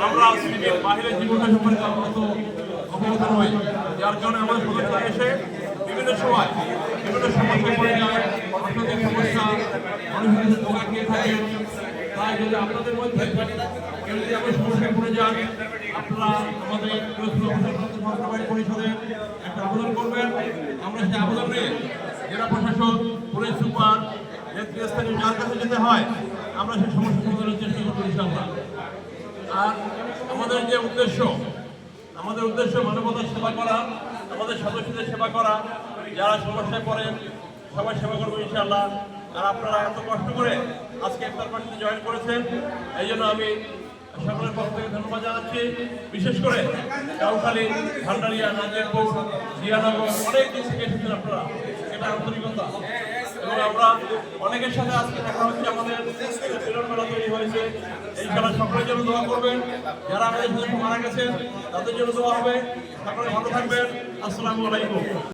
আমরা সম্পর্কে যার কারণে আমাদের এসে বিভিন্ন সময় বিভিন্ন পড়ে যায় থাকে তাই যদি আপনাদের যদি পড়ে আপনারা আমাদের একটা আবেদন করবেন। আমরা সেই আবেদন পুলিশ যার কাছে যেতে হয়, আমরা সেই সমস্যা সমাধানের চেষ্টা আর আমাদের যে উদ্দেশ্য, আমাদের উদ্দেশ্য মানবতার সেবা করা, আমাদের সদস্যদের সেবা করা, যারা সমস্যায় পড়েন, সবাই সেবা করব ইনশাআল্লাহ। আর আপনারা এত কষ্ট করে আজকে ইফতার পার্টিতে জয়েন করেছেন, এই জন্য আমি সকলের পক্ষ থেকে ধন্যবাদ জানাচ্ছি। বিশেষ করে কাউখালী ভান্ডারিয়া, নাজিরপুর, জিয়ানগর, অনেক দিন থেকে এসেছেন আপনারা। এটা আন্তরিকতা। আমরা অনেকের সাথে আজকে দেখা হচ্ছে, আমাদের মেলা তৈরি হয়েছে। এই খেলা সকলের জন্য দোয়া করবেন। যারা আমাদের মারা গেছেন, তাদের জন্য দোয়া হবে। সকলে ভালো থাকবেন। আসসালামু আলাইকুম।